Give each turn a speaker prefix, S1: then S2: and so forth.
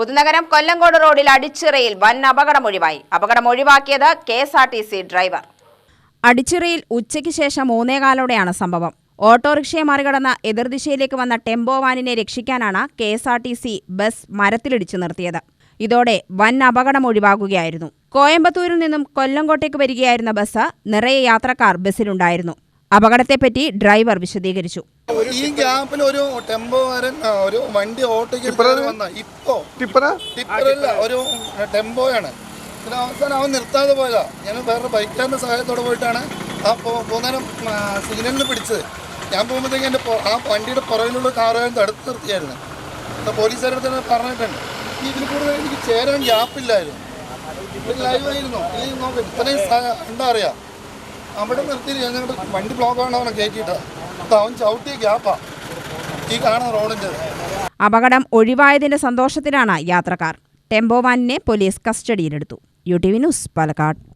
S1: പുതുനഗരം കൊല്ലങ്കോട് റോഡിൽ അടിച്ചിറയിൽ വൻ അപകടം ഒഴിവായി. അപകടം ഒഴിവാക്കിയത് K S R T C driver. അടിച്ചിറയിൽ ഉച്ചയ്ക്ക് ശേഷം മൂന്നേകാലോടെയാണ് സംഭവം. ഓട്ടോറിക്ഷയെ മറികടന്ന എതിർദിശയിലേക്ക് വന്ന ടെമ്പോ വാനിനെ രക്ഷിക്കാനാണ് K S R T C bus മരത്തിലിടിച്ചു നിർത്തിയത്. ഇതോടെ വൻ അപകടം ഒഴിവാകുകയായിരുന്നു. കോയമ്പത്തൂരിൽ നിന്നും കൊല്ലങ്കോട്ടേക്ക് വരികയായിരുന്ന ബസ് നിറയെ യാത്രക്കാർ ബസ്സിലുണ്ടായിരുന്നു. അപകടത്തെപ്പറ്റി ഡ്രൈവർ വിശദീകരിച്ചു.
S2: ഈ ഗ്യാപ്പിൽ ഒരു ടെമ്പോകാരൻ ഒരു വണ്ടി ഓട്ടോയ്ക്ക് വന്ന. ഇപ്പോ.
S3: ടിപ്പറാ?
S2: ടിപ്പറല്ല ഒരു ടെമ്പോയാണ്. പിന്നെ അവസാനം അവൻ നിർത്താതെ പോയതാ. ഞാൻ വേറെ ബൈക്കാരന്റെ സഹായത്തോടെ പോയിട്ടാണ് ആ പോകുന്നേരം സിഗ്നലിൽ പിടിച്ചത്. ഞാൻ പോകുമ്പോഴത്തേക്ക് എന്റെ ആ വണ്ടിയുടെ പുറകിലുള്ള കാറുകാരൻ തടുത്ത് നിർത്തിയായിരുന്നു. അപ്പോൾ പോലീസുകാരുടെ തന്നെ പറഞ്ഞിട്ടുണ്ട്. ഇതിൽ കൂടുതൽ എനിക്ക് ചേരാൻ ഗ്യാപ്പില്ലായിരുന്നു. ഇത് ലൈവായിരുന്നു ഈ നോക്കാം ഇത്രയും എന്താ അറിയാം അവിടെ നിർത്തി ഞങ്ങളുടെ വണ്ടി ബ്ലോക്ക് ആണ് അവനെ കയറ്റിയിട്ട് അവൻ ചവിട്ടിയ ഗ്യാപ്പാ ഈ കാണുന്ന റോഡിന്റെ
S1: അപകടം ഒഴിവായതിന്റെ സന്തോഷത്തിലാണ് യാത്രക്കാർ. ടെമ്പോ വാനിനെ പോലീസ് കസ്റ്റഡിയിലെടുത്തു. U T V news Palakkad.